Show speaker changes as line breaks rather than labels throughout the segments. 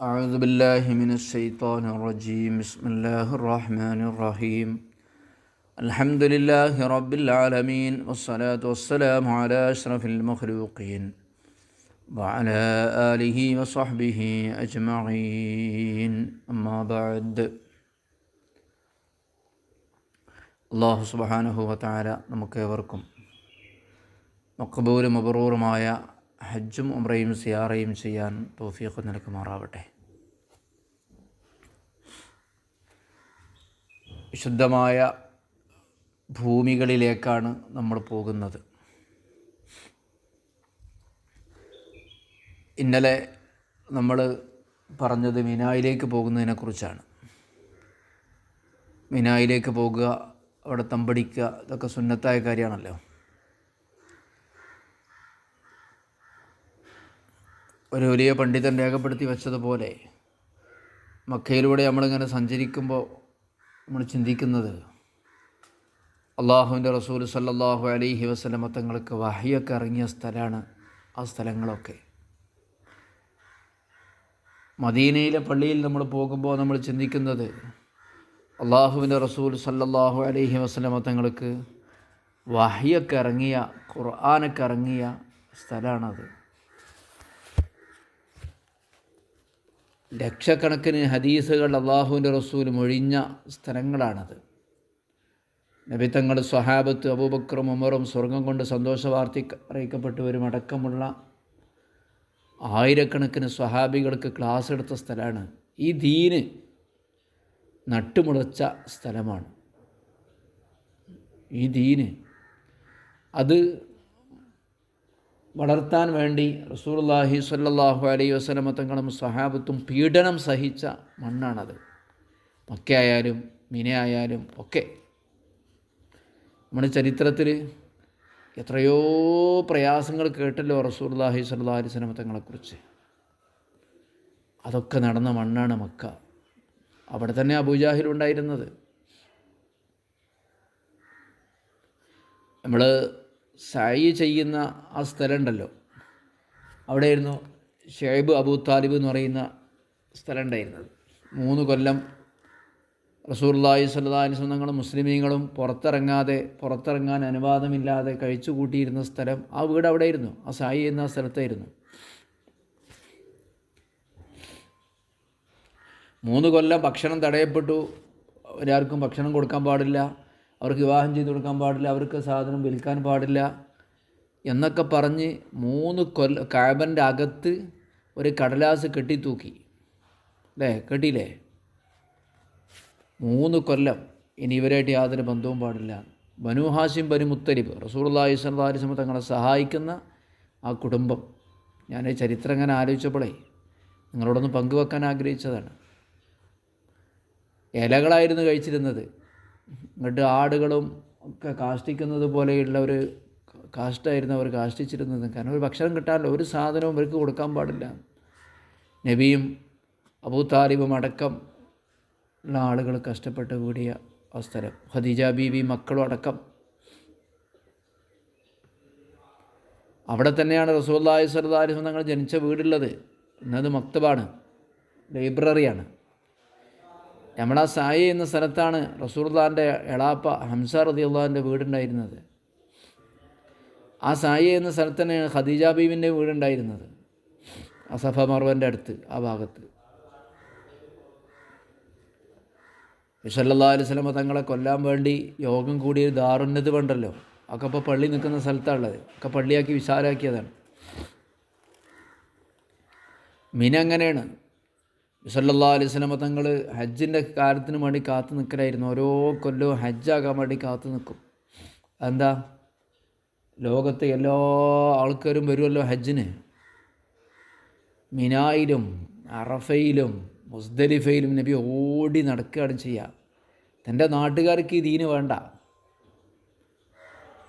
أعوذ بالله من الشيطان الرجيم بسم الله الرحمن الرحيم الحمد لله رب العالمين والصلاة والسلام على أشرف المخلوقين وعلى آله وصحبه أجمعين أما بعد അള്ളാഹു സുബാനഹു വത്താര നമുക്കേവർക്കും മക്കബൂലും അപൂർവമായ ഹജ്ജും ഉമ്രയും സിയാറയും ചെയ്യാൻ തോഫീഖ് മാറാവട്ടെ വിശുദ്ധമായ ഭൂമികളിലേക്കാണ് നമ്മൾ പോകുന്നത്. ഇന്നലെ നമ്മൾ പറഞ്ഞത് മിനായിലേക്ക് പോകുന്നതിനെക്കുറിച്ചാണ് മിനായിലേക്ക് പോകുക അവിടെ തമ്പടിക്കുക ഇതൊക്കെ സുന്നത്തായ കാര്യമാണല്ലോ. ഒരു വലിയ പണ്ഡിതൻ രേഖപ്പെടുത്തി വെച്ചതുപോലെ മക്കയിലൂടെ നമ്മളിങ്ങനെ സഞ്ചരിക്കുമ്പോൾ നമ്മൾ ചിന്തിക്കുന്നത് അള്ളാഹുവിന്റെ റസൂൽ സല്ലാഹു അലൈഹി വസ്ലമ തങ്ങൾക്ക് വഹിയൊക്കെ ഇറങ്ങിയ സ്ഥലമാണ് ആ സ്ഥലങ്ങളൊക്കെ. മദീനയിലെ പള്ളിയിൽ നമ്മൾ പോകുമ്പോൾ നമ്മൾ ചിന്തിക്കുന്നത് അള്ളാഹുവിന്റെ റസൂൽ സല്ലാഹു അലൈഹി വസ്ലമ തങ്ങൾക്ക് വഹിയൊക്കെ ഇറങ്ങിയ ഖുർആാനൊക്കെ ഇറങ്ങിയ സ്ഥലമാണത്. ലക്ഷക്കണക്കിന് ഹദീസുകൾ അള്ളാഹുവിന്റെ റസൂൽ മൊഴിഞ്ഞ സ്ഥലങ്ങളാണത്. നബിത്തങ്ങൾ സ്വഹാബത്ത് അബൂബക്രം ഉമറും സ്വർഗം കൊണ്ട് സന്തോഷ വാർത്തി അറിയിക്കപ്പെട്ടവരും അടക്കമുള്ള ആയിരക്കണക്കിന് സ്വഹാബികൾക്ക് ക്ലാസ് എടുത്ത സ്ഥലമാണ്. ഈ ദീന് നട്ടുമുളച്ച സ്ഥലമാണ്. ഈ ദീന്. അത് വളർത്താൻ വേണ്ടി റസൂൽല്ലാഹി സ്വല്ലല്ലാഹു അലൈഹി വസ്ലമ തങ്ങളും സഹാബത്തും പീഡനം സഹിച്ച മണ്ണാണത്. മക്കയായാലും മിനയായാലും ഒക്കെ. നമ്മുടെ ചരിത്രത്തിൽ എത്രയോ പ്രയാസങ്ങൾ കേട്ടല്ലോ റസൂൽല്ലാഹി സല്ലാ അലൈഹി സ്വലമ തങ്ങളെക്കുറിച്ച്. അതൊക്കെ നടന്ന മണ്ണാണ് മക്ക. അവിടെ തന്നെ അബൂജാഹിൽ ഉണ്ടായിരുന്നത്. നമ്മൾ സായി ചെയ്യുന്ന ആ സ്ഥലം ഉണ്ടല്ലോ അവിടെയായിരുന്നു ഷേബ് അബൂ താലിബ് എന്ന് പറയുന്ന സ്ഥലം ഉണ്ടായിരുന്നത് മൂന്ന് കൊല്ലം റസൂർലായി സല്ലാസ് തങ്ങളും മുസ്ലിമീങ്ങളും പുറത്തിറങ്ങാതെ പുറത്തിറങ്ങാൻ അനുവാദമില്ലാതെ കഴിച്ചു കൂട്ടിയിരുന്ന സ്ഥലം ആ വീട് അവിടെയായിരുന്നു. ആ സായി എന്ന സ്ഥലത്തായിരുന്നു. മൂന്ന് കൊല്ലം ഭക്ഷണം തടയപ്പെട്ടു. ഒരാൾക്കും ഭക്ഷണം കൊടുക്കാൻ പാടില്ല. അവർക്ക് വിവാഹം ചെയ്തു കൊടുക്കാൻ പാടില്ല അവർക്ക് സാധനം വിൽക്കാൻ പാടില്ല എന്നൊക്കെ പറഞ്ഞ് മൂന്ന് കൊല്ല കാബന്റെ അകത്ത് ഒരു കടലാസ് കെട്ടിത്തൂക്കി. അല്ലേ കെട്ടിയില്ലേ? മൂന്ന് കൊല്ലം ഇനി ഇവരായിട്ട് യാതൊരു ബന്ധവും പാടില്ല. ബനു ഹാസിം ബനു മുത്തലിബ് റസൂർല്ലാഹി സ്വല്ലാസ്മ തങ്ങളെ സഹായിക്കുന്ന ആ കുടുംബം. ഞാൻ ചരിത്രം അങ്ങനെ ആലോചിച്ചപ്പോഴേ നിങ്ങളോടൊന്ന് പങ്കുവെക്കാൻ ആഗ്രഹിച്ചതാണ്. ഇലകളായിരുന്നു കഴിച്ചിരുന്നത്. എന്നിട്ട് ആടുകളും ഒക്കെ കാഷ്ടിക്കുന്നത് പോലെയുള്ള ഒരു കാഷ്ടായിരുന്നു അവർ കാഷ്ടിച്ചിരുന്നത്. കാരണം ഒരു ഭക്ഷണം കിട്ടാറില്ല. ഒരു സാധനവും അവർക്ക് കൊടുക്കാൻ പാടില്ല. നബിയും അബൂതാലിബും അടക്കം ഉള്ള ആളുകൾ കഷ്ടപ്പെട്ട് കൂടിയ ആ സ്ഥലം ഖദീജ ബീവി മക്കളും അടക്കം. അവിടെ തന്നെയാണ് റസൂല്ലാഹി സർദാരിസ് തങ്ങൾ ജനിച്ച വീടുള്ളത്. എന്നത് മക്തബാണ്. ലൈബ്രറിയാണ്. നമ്മളാ സായി എന്ന സ്ഥലത്താണ് റസൂർദാന്റെ എളാപ്പ ഹംസ റതിയുള്ളാന്റെ വീടുണ്ടായിരുന്നത്. ആ സായി എന്ന സ്ഥലത്ത് തന്നെയാണ് ഖദീജ ബീവിന്റെ വീടുണ്ടായിരുന്നത്. അസഫ മർവന്റെ അടുത്ത് ആ ഭാഗത്ത്. വിശല്ലാ അലൈഹി സ്വലമ തങ്ങളെ കൊല്ലാൻ വേണ്ടി യോഗം കൂടിയ ദാറുന്നത് വേണ്ടല്ലോ ഒക്കെ ഇപ്പോൾ പള്ളി നിൽക്കുന്ന സ്ഥലത്താണുള്ളത്. ഒക്കെ പള്ളിയാക്കി വിശാലാക്കിയതാണ്. മിന അങ്ങനെയാണ് വിസല്ലാ അലൈഹി സ്വലമ തങ്ങൾ ഹജ്ജിന്റെ കാര്യത്തിന് വേണ്ടി കാത്തു നിൽക്കലായിരുന്നു ഓരോ കൊല്ലവും ഹജ്ജാകാൻ വേണ്ടി കാത്തു നിൽക്കും എന്താ ലോകത്തെ എല്ലാ ആൾക്കാരും വരുമല്ലോ ഹജ്ജിന്. മിനായിലും അറഫയിലും മുസ്ദലിഫയിലും നബി ഓടി നടക്കുകയാണ് ചെയ്യുക തന്റെ നാട്ടുകാർക്ക് ഈ ദീന് വേണ്ട.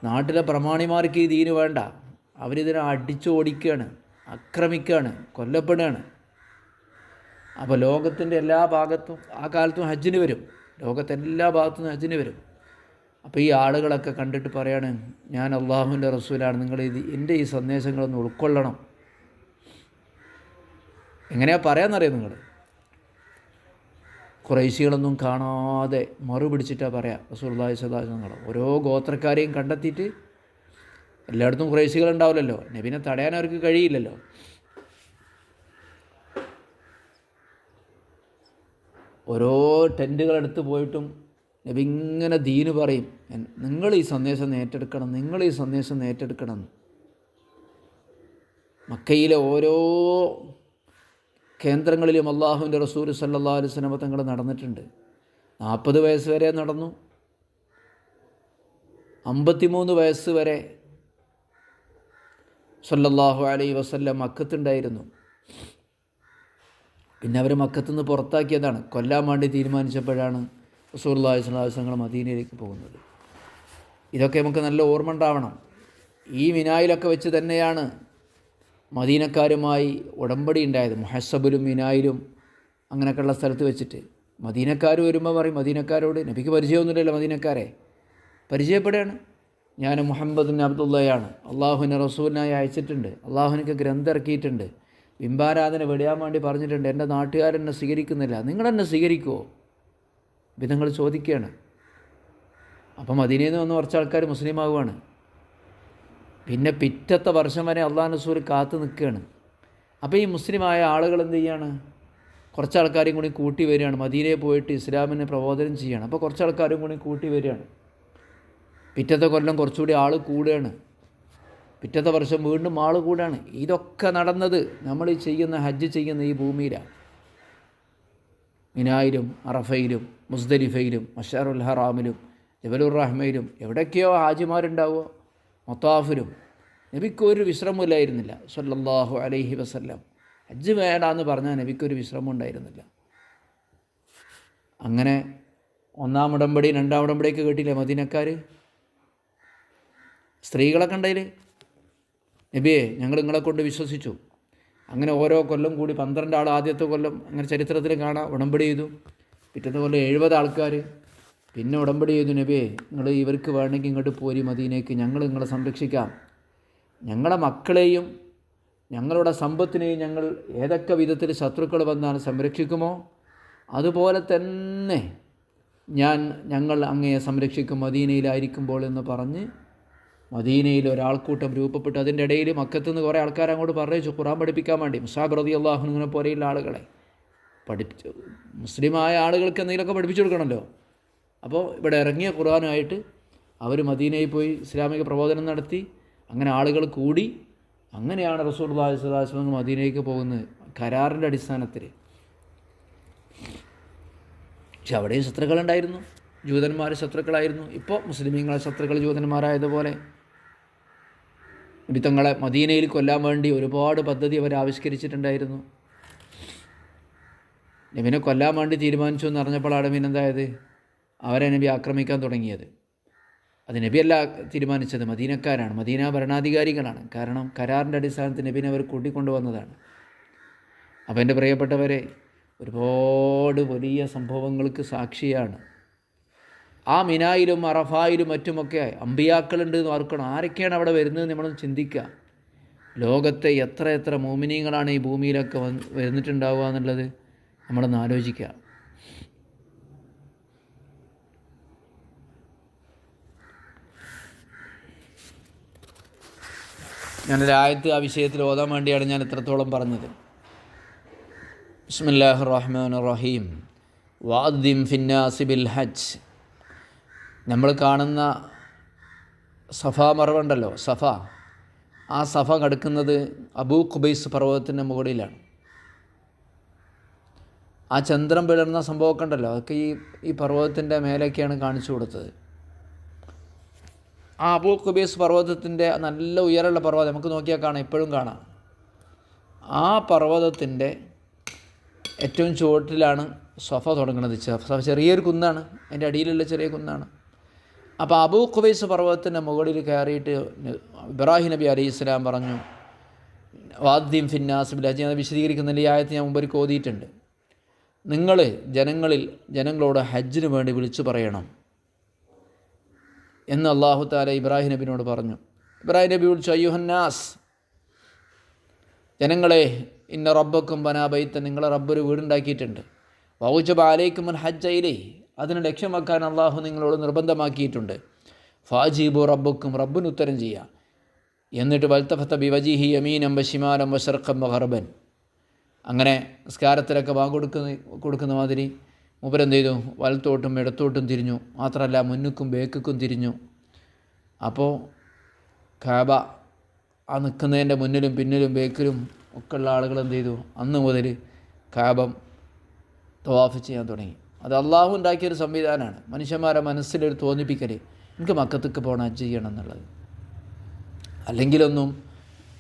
നാട്ടിലെ പ്രമാണിമാർക്ക് ഈ ദീന് വേണ്ട. അവരിതിനെ അടിച്ചോടിക്കുകയാണ് ആക്രമിക്കുകയാണ് കൊല്ലപ്പെടുകയാണ്. അപ്പോൾ ലോകത്തിന്റെ എല്ലാ ഭാഗത്തും ആ കാലത്തും ഹജ്ജിന് വരും. ലോകത്തെ എല്ലാ ഭാഗത്തും ഹജ്ജിന് വരും. അപ്പോൾ ഈ ആളുകളൊക്കെ കണ്ടിട്ട് പറയാണ് ഞാൻ അള്ളാഹുവിന്റെ റസൂലാണ്. നിങ്ങൾ ഇത് എന്റെ ഈ സന്ദേശങ്ങളൊന്ന് ഉൾക്കൊള്ളണം. എങ്ങനെയാ പറയാമെന്നറിയാം നിങ്ങൾ കുറേശികളൊന്നും കാണാതെ മറു പിടിച്ചിട്ടാണ് പറയാം റസൂർലാഹി സദാശങ്ങൾ ഓരോ ഗോത്രക്കാരെയും കണ്ടെത്തിയിട്ട് എല്ലായിടത്തും കുറേശികളുണ്ടാവില്ലല്ലോ നബിനെ തടയാൻ അവർക്ക് കഴിയില്ലല്ലോ. ഓരോ ടെന്റുകളെടുത്ത് പോയിട്ടും നബി ഇങ്ങനെ ദീന് പറയും നിങ്ങൾ ഈ സന്ദേശം ഏറ്റെടുക്കണം നിങ്ങൾ ഈ സന്ദേശം ഏറ്റെടുക്കണം. മക്കയിലെ ഓരോ കേന്ദ്രങ്ങളിലും അള്ളാഹുവിന്റെ റസൂൽ സല്ലാ അലുസ്ലമ തങ്ങൾ നടന്നിട്ടുണ്ട്. നാൽപ്പത് വയസ്സ് വരെ നടന്നു. അമ്പത്തിമൂന്ന് വയസ്സ് വരെ സല്ലല്ലാഹു അലൈ വസല്ലം മക്കത്തുണ്ടായിരുന്നു പിന്നെ അവർ മക്കത്തുനിന്ന് പുറത്താക്കിയതാണ്. കൊല്ലാൻ വേണ്ടി തീരുമാനിച്ചപ്പോഴാണ് റസൂർല്ലാഹി സ്വലാസങ്ങൾ മദീനയിലേക്ക് പോകുന്നത്. ഇതൊക്കെ നമുക്ക് നല്ല ഓർമ്മ ഉണ്ടാവണം. ഈ മിനായിലൊക്കെ വെച്ച് തന്നെയാണ് മദീനക്കാരുമായി ഉടമ്പടി ഉണ്ടായത്. മുഹസബിലും മിനായിലും അങ്ങനെയൊക്കെയുള്ള സ്ഥലത്ത് വെച്ചിട്ട്. മദീനക്കാർ വരുമ്പോൾ പറയും മദീനക്കാരോട് നബിക്ക് പരിചയമൊന്നുമില്ലല്ലോ മദീനക്കാരെ. പരിചയപ്പെടുകയാണ്. ഞാൻ മുഹമ്മദ് അബ്ദുള്ളയാണ്. അള്ളാഹുവിനെ റസൂലിനായി അയച്ചിട്ടുണ്ട്. അള്ളാഹുവിനൊക്കെ ഗ്രന്ഥം ഇറക്കിയിട്ടുണ്ട്. ബിംബാരാധന വെടിയാൻ വേണ്ടി പറഞ്ഞിട്ടുണ്ട് എന്റെ നാട്ടുകാരെന്നെ സ്വീകരിക്കുന്നില്ല. നിങ്ങളെന്നെ സ്വീകരിക്കുമോ നിങ്ങൾ ചോദിക്കുകയാണ്. അപ്പം മദീനയിൽ നിന്ന് വന്ന് കുറച്ച് ആൾക്കാർ മുസ്ലിം ആവുകയാണ് പിന്നെ പിറ്റത്തെ വർഷം വരെ അള്ളാഹ് റസൂൽ കാത്തു നിൽക്കുകയാണ്. അപ്പോൾ ഈ മുസ്ലിമായ ആളുകൾ എന്ത് ചെയ്യാണ്? കുറച്ച് ആൾക്കാരും കൂടി കൂട്ടി വരികയാണ്. മദീനയിൽ പോയിട്ട് ഇസ്ലാമിനെ പ്രബോധനം ചെയ്യുകയാണ് അപ്പോൾ കുറച്ച് ആൾക്കാരും കൂടി കൂട്ടി വരികയാണ്. പിറ്റത്തെ കൊല്ലം കുറച്ചുകൂടി ആൾ കൂടുകയാണ്. പിറ്റത്തെ വർഷം വീണ്ടും ആൾ കൂടാണ്. ഇതൊക്കെ നടന്നത് നമ്മൾ ഈ ചെയ്യുന്ന ഹജ്ജ് ചെയ്യുന്ന ഈ ഭൂമിയിലാണ്. മിനായിലും അറഫയിലും മുസ്ദലിഫയിലും മഷാറുൽ ഹറാമിലും ജബലുർ റഹ്മയിലും ഹാജിമാരുണ്ടാവുമോ മൊത്താഫിലും. നബിക്കൊരു വിശ്രമമില്ലായിരുന്നില്ല സല്ലല്ലാഹു അലൈഹി വസല്ലം. ഹജ്ജ് വേണ്ടാന്ന് പറഞ്ഞാൽ നബിക്കൊരു വിശ്രമം ഉണ്ടായിരുന്നില്ല. അങ്ങനെ ഒന്നാം ഉടമ്പടി രണ്ടാം ഉടമ്പടിയൊക്കെ കേട്ടില്ലേ മദീനക്കാർ സ്ത്രീകളൊക്കെ കണ്ടതിൽ നബിയെ ഞങ്ങൾ നിങ്ങളെ കൊണ്ട് വിശ്വസിച്ചു. അങ്ങനെ ഓരോ കൊല്ലം കൂടി പന്ത്രണ്ട് ആൾ ആദ്യത്തെ കൊല്ലം അങ്ങനെ ചരിത്രത്തിൽ കാണാം ഉടമ്പടി ചെയ്തു. പിറ്റത്തെ കൊല്ലം എഴുപത് ആൾക്കാർ പിന്നെ ഉടമ്പടി ചെയ്തു നബിയെ നിങ്ങൾ ഇവർക്ക് വേണമെങ്കിൽ ഇങ്ങോട്ട് പോരി മതിയിലേക്ക് ഞങ്ങൾ നിങ്ങളെ സംരക്ഷിക്കാം. ഞങ്ങളെ മക്കളെയും ഞങ്ങളുടെ സമ്പത്തിനെയും ഞങ്ങൾ ഏതൊക്കെ വിധത്തിൽ ശത്രുക്കൾ വന്നാൽ സംരക്ഷിക്കുമോ? അതുപോലെ തന്നെ ഞാൻ ഞങ്ങൾ അങ്ങയെ സംരക്ഷിക്കും മദീനയിലായിരിക്കുമ്പോൾ എന്ന് പറഞ്ഞ് മദീനയിൽ ഒരാൾക്കൂട്ടം രൂപപ്പെട്ടു. അതിന്റെ ഇടയിൽ മക്കത്തുനിന്ന് കുറേ ആൾക്കാർ അങ്ങോട്ട് പറഞ്ഞു ഖുറാൻ പഠിപ്പിക്കാൻ വേണ്ടി. മുസാബ് റതി അള്ളാഹുനെ പോലെയുള്ള ആളുകളെ പഠിപ്പിച്ചു. മുസ്ലിമായ ആളുകൾക്ക് എന്തെങ്കിലുമൊക്കെ പഠിപ്പിച്ചു കൊടുക്കണമല്ലോ. അപ്പോൾ ഇവിടെ ഇറങ്ങിയ ഖുറാനുമായിട്ട് അവർ മദീനയിൽ പോയി ഇസ്ലാമിക പ്രബോധനം നടത്തി. അങ്ങനെ ആളുകൾ കൂടി. അങ്ങനെയാണ് റസൂൽ അള്ളാഹിസ്ലാസ്ലം മദീനയ്ക്ക് പോകുന്നത്. കരാറിന്റെ അടിസ്ഥാനത്തിൽ. പക്ഷെ അവിടെയും ശത്രുക്കളുണ്ടായിരുന്നു. ജൂതന്മാർ ശത്രുക്കളായിരുന്നു. ഇപ്പോൾ മുസ്ലിമീങ്ങളെ ശത്രുക്കൾ ജൂതന്മാരായതുപോലെ നബി തങ്ങളെ മദീനയിൽ കൊല്ലാൻ വേണ്ടി ഒരുപാട് പദ്ധതി അവർ ആവിഷ്കരിച്ചിട്ടുണ്ടായിരുന്നു. നബിനെ കൊല്ലാൻ വേണ്ടി തീരുമാനിച്ചു എന്ന് അറിഞ്ഞപ്പോഴാണ് പിന്നെന്തായത് അവരെ നബി ആക്രമിക്കാൻ തുടങ്ങിയത്. അത് നബിയല്ല തീരുമാനിച്ചത്. മദീനക്കാരാണ്. മദീന ഭരണാധികാരികളാണ്. കാരണം കരാറിന്റെ അടിസ്ഥാനത്തിൽ നബിനെ അവർ കൂട്ടിക്കൊണ്ടുവന്നതാണ്. അപ്പോൾ എന്റെ പ്രിയപ്പെട്ടവരെ ഒരുപാട് വലിയ സംഭവങ്ങൾക്ക് സാക്ഷിയാണ് ആ മിനായിലും അറഫായിലും മറ്റുമൊക്കെ അമ്പിയാക്കളുണ്ട് എന്ന് ഓർക്കണം. ആരൊക്കെയാണ് അവിടെ വരുന്നത് നമ്മളൊന്ന് ചിന്തിക്കുക. ലോകത്തെ എത്ര എത്ര മോമിനിയങ്ങളാണ് ഈ ഭൂമിയിലൊക്കെ വന്ന് വരുന്നിട്ടുണ്ടാവുക എന്നുള്ളത് നമ്മളൊന്ന് ആലോചിക്കുക. ഞാൻ ആയത്ത് ആ വിഷയത്തിൽ ഓതാൻ വേണ്ടിയാണ് ഞാൻ എത്രത്തോളം പറഞ്ഞത്. ബിസ്മില്ലാഹ് റഹ്മാൻ റഹീം. വാദ്ദിം ഫിന്നാസിബിൽ ഹജ്ജ്. നമ്മൾ കാണുന്ന സഫ മറവുണ്ടല്ലോ സഫ. ആ സഫ കടക്കുന്നത് അബൂ ഖുബൈസ് പർവതത്തിന്റെ മുകളിലാണ്. ആ ചന്ദ്രം പിളർന്ന സംഭവമൊക്കെ ഉണ്ടല്ലോ അതൊക്കെ ഈ ഈ പർവതത്തിന്റെ മേലേക്കാണ് കാണിച്ചു കൊടുത്തത്. ആ അബൂ ഖുബൈസ് പർവതത്തിന്റെ നല്ല ഉയരമുള്ള പർവതം നമുക്ക് നോക്കിയാൽ കാണാം ഇപ്പോഴും കാണാം. ആ പർവതത്തിന്റെ ഏറ്റവും ചുവട്ടിലാണ് സഫ തുടങ്ങുന്നത്. സഫ ചെറിയൊരു കുന്നാണ് അതിന്റെ അടിയിലുള്ള ചെറിയ കുന്നാണ്. അപ്പോൾ അബൂ ഖുബൈസ് പർവതത്തിന്റെ മുകളിൽ കയറിയിട്ട് ഇബ്രാഹിം നബി അലൈഹി ഇസ്ലാം പറഞ്ഞു വാദ്യം ഫിന്നാസ് ബിലാജി അത് വിശദീകരിക്കുന്ന ഈ ആയത്ത് ഞാൻ മുമ്പ് കോതിയിട്ടുണ്ട്. നിങ്ങൾ ജനങ്ങളിൽ ജനങ്ങളോട് ഹജ്ജിന് വേണ്ടി വിളിച്ചു പറയണം. എന്ന് അള്ളാഹു താല ഇബ്രാഹിം നബിനോട് പറഞ്ഞു. ഇബ്രാഹിം നബി വിളിച്ചു അയ്യുഹന്നാസ് ജനങ്ങളെ ഇന്ന റബ്ബക്കും ബനാബൈത്ത് നിങ്ങളെ റബ്ബൊരു വീടുണ്ടാക്കിയിട്ടുണ്ട്. വൗജബ ഹജ്ജ് ഹജ്ജയിലേ അതിന് ലക്ഷ്യമാക്കാൻ അള്ളാഹു നിങ്ങളോട് നിർബന്ധമാക്കിയിട്ടുണ്ട്. ഫാജീബു റബ്ബുക്കും റബ്ബിന് ഉത്തരം ചെയ്യുക എന്നിട്ട് വൽത്തഫത്ത ബിവജിഹി യമീനം ബഷിമാനം വഷർഖം ബഹർബൻ അങ്ങനെ നിസ്കാരത്തിലൊക്കെ വാ കൊടുക്കുന്ന മാതിരി മൂപ്പരെന്ത് ചെയ്തു? വലത്തോട്ടും ഇടത്തോട്ടും തിരിഞ്ഞു. മാത്രമല്ല മുന്നുക്കും ബേക്കും തിരിഞ്ഞു. അപ്പോൾ കാബ ആ നിൽക്കുന്നതിന്റെ മുന്നിലും പിന്നിലും ബേക്കിലും ഒക്കെയുള്ള ആളുകൾ എന്ത് ചെയ്തു? അന്ന് മുതൽ കാബം തവാഫ് ചെയ്യാൻ തുടങ്ങി. അത് അള്ളാഹു ഉണ്ടാക്കിയൊരു സംവിധാനമാണ് മനുഷ്യന്മാരെ മനസ്സിലൊരു തോന്നിപ്പിക്കൽ എനിക്ക് മക്കത്തേക്ക് പോകണം ചെയ്യണം എന്നുള്ളത്. അല്ലെങ്കിലൊന്നും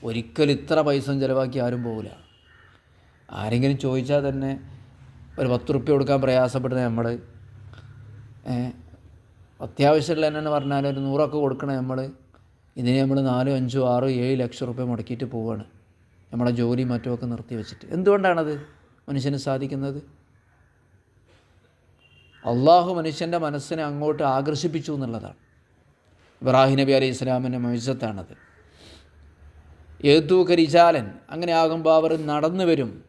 ഒരിക്കലും ഇത്ര പൈസ ചിലവാക്കി ആരും പോകില്ല ആരെങ്കിലും ചോദിച്ചാൽ തന്നെ ഒരു പത്ത് റുപ്യ കൊടുക്കാൻ പ്രയാസപ്പെടുന്ന നമ്മൾ അത്യാവശ്യമുള്ള എന്നു പറഞ്ഞാൽ ഒരു നൂറൊക്കെ കൊടുക്കണം നമ്മൾ ഇതിന് നമ്മൾ നാലോ അഞ്ചോ ആറോ ഏഴ് ലക്ഷം റുപ്യ മുടക്കിയിട്ട് പോവുകയാണ് നമ്മളെ ജോലി മറ്റുമൊക്കെ നിർത്തി വെച്ചിട്ട് എന്തുകൊണ്ടാണത് മനുഷ്യന് സാധിക്കുന്നത്? അള്ളാഹു മനുഷ്യന്റെ മനസ്സിനെ അങ്ങോട്ട് ആകർഷിപ്പിച്ചു എന്നുള്ളതാണ്. ഇബ്രാഹിം നബി അലൈഹി ഇസ്ലാമിന്റെ മൊയ്സത്താണത് എഴുത്തൂക്ക റിജാലൻ അങ്ങനെ ആകുമ്പോൾ അവർ നടന്നു വരും.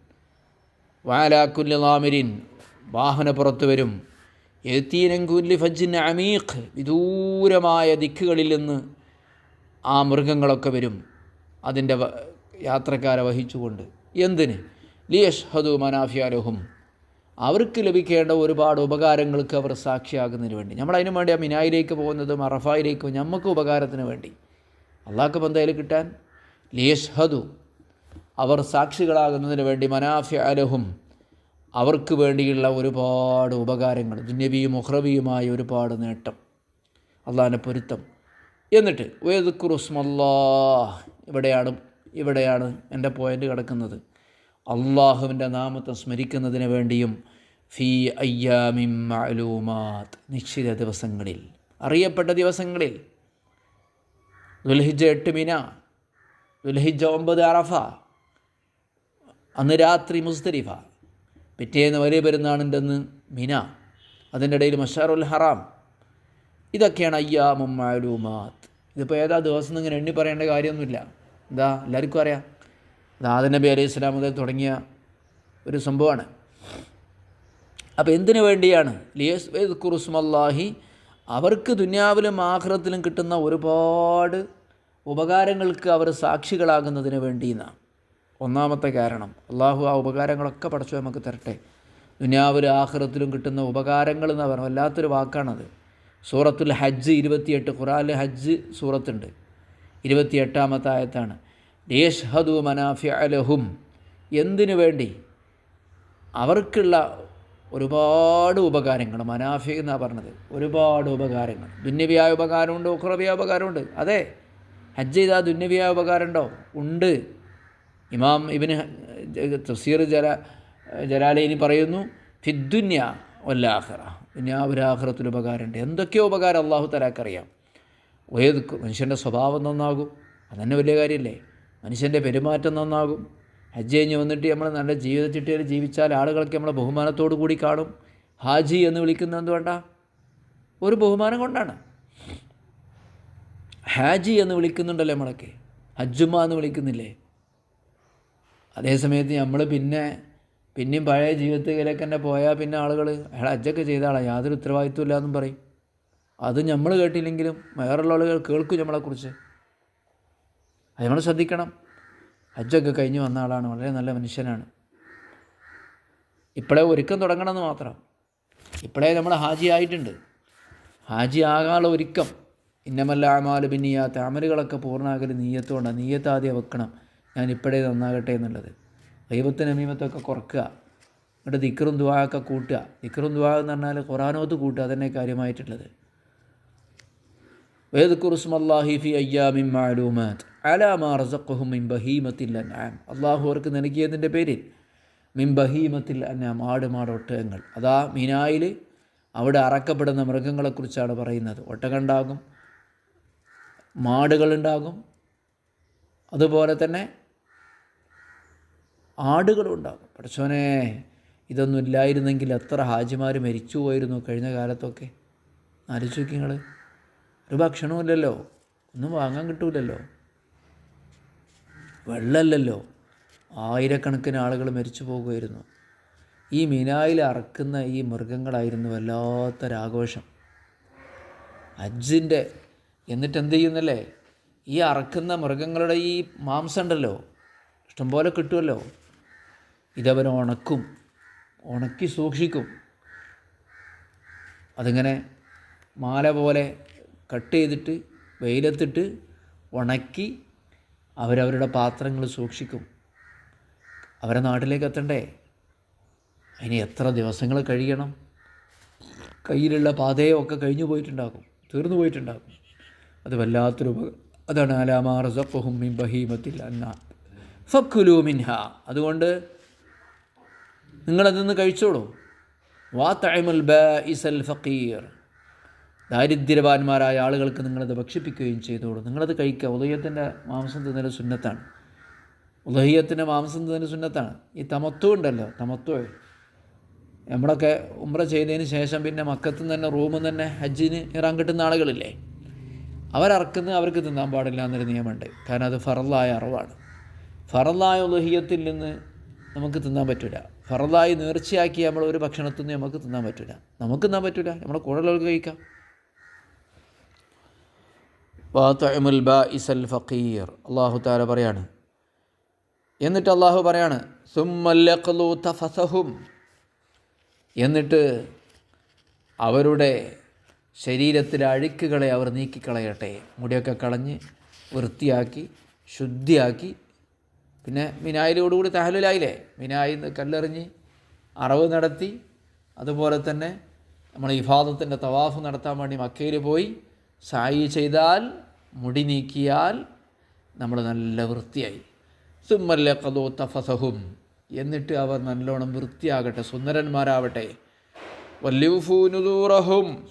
വാലാക്കുല്ലാമിരിൻ വാഹനപ്പുറത്ത് വരും. എഴുത്തീനങ്കുല്ലി ഫജ്ജിൻ അമീഖ് വിദൂരമായ ദിക്കുകളിൽ നിന്ന് ആ മൃഗങ്ങളൊക്കെ വരും. അതിന്റെ യാത്രക്കാരെ വഹിച്ചുകൊണ്ട്. എന്തിന്? ലിയഷ്ഹദു മനാഫിയാലുഹും. അവർക്ക് ലഭിക്കേണ്ട ഒരുപാട് ഉപകാരങ്ങൾക്ക് അവർ സാക്ഷിയാകുന്നതിന് വേണ്ടി. നമ്മൾ അതിനു വേണ്ടി ആ മിനായിലേക്ക് പോകുന്നതും അറഫായിലേക്കും നമുക്ക് ഉപകാരത്തിന് വേണ്ടി. അള്ളാഹ്ക്ക് പന്തയിൽ കിട്ടാൻ? ലിയഷ്ഹദു. അവർ സാക്ഷികളാകുന്നതിന് വേണ്ടി മനാഫിയാലഹും അവർക്ക് വേണ്ടിയുള്ള ഒരുപാട് ഉപകാരങ്ങൾ ദുന്യവിയും മുഹ്റവിയുമായ ഒരുപാട് നേട്ടം അള്ളാഹിന്റെ പൊരുത്തം. എന്നിട്ട് വേദുക്കുറുസ്മല്ലാ ഇവിടെയാണ് ഇവിടെയാണ് എന്റെ പോയിന്റ് കിടക്കുന്നത്. അള്ളാഹുവിന്റെ നാമത്തെ സ്മരിക്കുന്നതിന് വേണ്ടിയും ഫീ അയ്യാമിം മഅലൂമാത്ത് നിശ്ചിത ദിവസങ്ങളിൽ അറിയപ്പെട്ട ദിവസങ്ങളിൽ. ദുൽഹിജ എട്ട് മിന ദുൽഹിജ ഒമ്പത് അറഫ അന്ന് രാത്രി മുസ്തരിഫ. പിറ്റേന്ന് വലിയ പെരുന്നാളിന്റെ അന്ന് മിന അതിന്റെ ഇടയിൽ മഷാറുൽ ഹറാം. ഇതൊക്കെയാണ് അയ്യാമും മാലൂമാത്ത് ഇതിപ്പോൾ ഏതാ ദിവസം ഇങ്ങനെ എണ്ണി പറയേണ്ട കാര്യമൊന്നുമില്ല. എന്താ? എല്ലാവർക്കും അറിയാം. ദാദ നബി അലൈഹി ഇസ്ലാം മുതൽ തുടങ്ങിയ ഒരു സംഭവമാണ്. അപ്പോൾ എന്തിനു വേണ്ടിയാണ്? ലിയസ് കുറുസ്മല്ലാഹി അവർക്ക് ദുന്യാവിലും ആഹ്റത്തിലും കിട്ടുന്ന ഒരുപാട് ഉപകാരങ്ങൾക്ക് അവർ സാക്ഷികളാകുന്നതിന് വേണ്ടിയെന്നാണ് ഒന്നാമത്തെ കാരണം അള്ളാഹു ആ ഉപകാരങ്ങളൊക്കെ പഠിച്ചു നമുക്ക് തരട്ടെ. ദുനിയാവിലും ആഹ്റത്തിലും കിട്ടുന്ന ഉപകാരങ്ങൾ എന്ന് പറഞ്ഞാൽ വല്ലാത്തൊരു വാക്കാണത്. സൂറത്തുൽ ഹജ്ജ് ഇരുപത്തിയെട്ട് ഖുറാൽ ഹജ്ജ് സൂറത്തുണ്ട്. ഇരുപത്തിയെട്ടാമത്തെ ആയത്താണ്. യേഷ്ഹദു മനാഫി അലഹും എന്തിനു വേണ്ടി? അവർക്കുള്ള ഒരുപാട് ഉപകാരങ്ങൾ മനാഫി എന്നാണ് പറഞ്ഞത്. ഒരുപാട് ഉപകാരങ്ങൾ. ദുന്യവിയായ ഉപകാരമുണ്ട് ഉഖ്രവിയായ ഉപകാരമുണ്ട്. അതെ ഹജ്ജ് ചെയ്താൽ ദുന്യവിയായ ഉപകാരമുണ്ടോ? ഉണ്ട്. ഇമാം ഇബിന് തഫ്സീർ ജല ജലാലയിനി പറയുന്നു ഫിദ്ദുന്യ ഒല്ലാഹറ ദുന്യാവുരാഹറത്തിൽ ഉപകാരമുണ്ട്. എന്തൊക്കെയോ ഉപകാരം അള്ളാഹു തലാക്കറിയാം. ഏത് മനുഷ്യന്റെ സ്വഭാവം നന്നാകും. അതന്നെ വലിയ കാര്യമല്ലേ? മനുഷ്യന്റെ പെരുമാറ്റം നന്നാകും. ഹജ്ജ് കഴിഞ്ഞ് വന്നിട്ട് നമ്മൾ നല്ല ജീവിത ചിട്ടയിൽ ജീവിച്ചാൽ ആളുകൾക്ക് നമ്മളെ ബഹുമാനത്തോടു കൂടി കാണും. ഹാജി എന്ന് വിളിക്കുന്നത് എന്തുകൊണ്ടാ? ഒരു ബഹുമാനം കൊണ്ടാണ്. ഹാജി എന്ന് വിളിക്കുന്നുണ്ടല്ലോ നമ്മളൊക്കെ. ഹജ്ജുമ്മ എന്ന് വിളിക്കുന്നില്ലേ? അതേസമയത്ത് നമ്മൾ പിന്നെ പിന്നെയും പഴയ ജീവിതത്തിലേക്ക് തന്നെ പോയാൽ പിന്നെ ആളുകൾ അയാൾ ഹജ്ജൊക്കെ ചെയ്ത ആളാണ് യാതൊരു ഉത്തരവാദിത്വം ഇല്ലാന്നും പറയും. അത് നമ്മൾ കേട്ടില്ലെങ്കിലും വേറുള്ള ആളുകൾ കേൾക്കും നമ്മളെക്കുറിച്ച്. അത് നമ്മൾ ശ്രദ്ധിക്കണം. ഹജ്ജൊക്കെ കഴിഞ്ഞ് വന്ന ആളാണ്. വളരെ നല്ല മനുഷ്യനാണ്. ഇപ്പോഴേ ഒരുക്കം തുടങ്ങണമെന്ന് മാത്രം. ഇപ്പോഴേ നമ്മൾ ഹാജി ആയിട്ടുണ്ട്. ഹാജി ആകാനുള്ള ഒരുക്കം. ഇന്നമല്ല ആമാൽ ബിന്നിയാത്ത. അമലുകളൊക്കെ പൂർണമാകൽ നീയത്തോണ്ട നീയത്ത് ആദ്യം വെക്കണം. ഞാൻ ഇപ്പോഴേ നന്നാകട്ടെ എന്നുള്ളത്. ദൈവത്തിന് അമീമത്തൊക്കെ കുറക്കുക. എന്നിട്ട് ദിക്കറും ദുവായൊക്കെ കൂട്ടുക. ദിക്കറും ദുവാ എന്ന് പറഞ്ഞാൽ ഖുറാനോത്ത് കൂട്ടുക. അതന്നെ കാര്യമായിട്ടുള്ളത്. വേദ് കുറുസ്മല്ലാഹിഫി അയ്യാമിൻ മാലൂമാത്ത്. അലാമാ റസഖുഹും മിൻ ബഹീമത്തിൽ അള്ളാഹു അവർക്ക് നൽകിയതിന്റെ പേരിൽ മിൻ ബഹീമത്തിൽ അൻആം ആട് അതാ മിനായിൽ അവിടെ അറക്കപ്പെടുന്ന മൃഗങ്ങളെക്കുറിച്ചാണ് പറയുന്നത്. ഒട്ടകണ്ടാകും മാടുകളുണ്ടാകും അതുപോലെ തന്നെ ആടുകളുണ്ടാകും പഠിച്ചോനെ ഇതൊന്നും ഇല്ലായിരുന്നെങ്കിൽ എത്ര ഹാജിമാർ മരിച്ചു പോയിരുന്നു കഴിഞ്ഞ കാലത്തൊക്കെ. ആലോചിക്കുക നിങ്ങൾ ഒരു ഭക്ഷണമില്ലല്ലോ ഒന്നും വാങ്ങാൻ കിട്ടൂലല്ലോ. വെള്ളമല്ലല്ലോ ആയിരക്കണക്കിന് ആളുകൾ മരിച്ചു പോകുമായിരുന്നു. ഈ മിനായിൽ അറക്കുന്ന ഈ മൃഗങ്ങളായിരുന്നു വല്ലാത്തൊരാഘോഷം ഹജ്ജിന്റെ എന്നിട്ട് എന്ത് ചെയ്യുന്നല്ലേ? ഈ അറക്കുന്ന മൃഗങ്ങളുടെ ഈ മാംസം ഉണ്ടല്ലോ ഇഷ്ടംപോലെ കിട്ടുമല്ലോ. ഇതവൻ ഉണക്കും ഉണക്കി സൂക്ഷിക്കും. അതിങ്ങനെ മാല പോലെ കട്ട് ചെയ്തിട്ട് വെയിലത്തിട്ട് ഉണക്കി അവരവരുടെ പാത്രങ്ങൾ സൂക്ഷിക്കും. അവരെ നാട്ടിലേക്ക് എത്തണ്ടേ? ഇനി എത്ര ദിവസങ്ങൾ കഴിയണം? കയ്യിലുള്ള പാതയൊക്കെ കഴിഞ്ഞു പോയിട്ടുണ്ടാകും തീർന്നു പോയിട്ടുണ്ടാകും. അത് വല്ലാത്തൊരു അതാണ് അതാണ് അലാമാർ മിൻ ബഹീമത്തിൽ അന്ന. ഫക്കുലു അതുകൊണ്ട് നിങ്ങളതിൽ നിന്ന് കഴിച്ചോളൂ. വാ തൈമുൽ ഇസൽ ഫക്കീർ ദാരിദ്ര്യവാന്മാരായ ആളുകൾക്ക് നിങ്ങളത് ഭക്ഷിപ്പിക്കുകയും ചെയ്തോളൂ. നിങ്ങളത് കഴിക്കുക. ഉദയത്തിന്റെ മാംസം തിന്നൽ സുന്നത്താണ്. ഉദഹീയത്തിന്റെ മാംസം തിന്നൽ സുന്നത്താണ്. ഈ തമത്വം ഉണ്ടല്ലോ തമത്വം നമ്മളൊക്കെ ഉമ്ര ചെയ്തതിന് ശേഷം പിന്നെ മക്കത്തു തന്നെ റൂമിൽ തന്നെ ഹജ്ജിന് ഇറാൻ കിട്ടുന്ന ആളുകളില്ലേ? അവരറക്കുന്നത് അവർക്ക് തിന്നാൻ പാടില്ല എന്നൊരു നിയമമുണ്ട്. കാരണം അത് ഫറലായ അറിവാണ്. ഫറലായ ഉലഹിയത്തിൽ നിന്ന് നമുക്ക് തിന്നാൻ പറ്റില്ല ഫറലായി നേർച്ചയാക്കി നമ്മൾ ഒരു ഭക്ഷണത്തിൽ നിന്ന് നമുക്ക് തിന്നാൻ പറ്റില്ല നമുക്ക് തിന്നാൻ പറ്റില്ല നമ്മുടെ കൂടുതലുള്ളവർക്ക് കഴിക്കാം. വാത്തമുൽ ബ ഇസൽ ഫക്കീർ അള്ളാഹു താല പറയാണ്. എന്നിട്ട് അള്ളാഹു പറയാണ് സുമ്മല്ലഖ്ലു തഫസഹും എന്നിട്ട് അവരുടെ ശരീരത്തിലെ അഴുക്കുകളെ അവർ നീക്കിക്കളയട്ടെ. മുടിയൊക്കെ കളഞ്ഞ് വൃത്തിയാക്കി ശുദ്ധിയാക്കി. പിന്നെ മിനായിലോടുകൂടി തഹലുലായില്ലേ മിനായി കല്ലെറിഞ്ഞ് അറവ് നടത്തി. അതുപോലെ തന്നെ നമ്മൾ ഇഫാദത്തിന്റെ തവാഫ് നടത്താൻ വേണ്ടി മക്കയിൽ പോയി. സായി ചെയ്താൽ മുടി നീക്കിയാൽ നമ്മൾ നല്ല വൃത്തിയായി. സുമ്മല്ല കതോ തഫസഹും. എന്നിട്ട് അവർ നല്ലോണം വൃത്തിയാകട്ടെ സുന്ദരന്മാരാവട്ടെ. വല്യൂഫൂനുദൂറഹും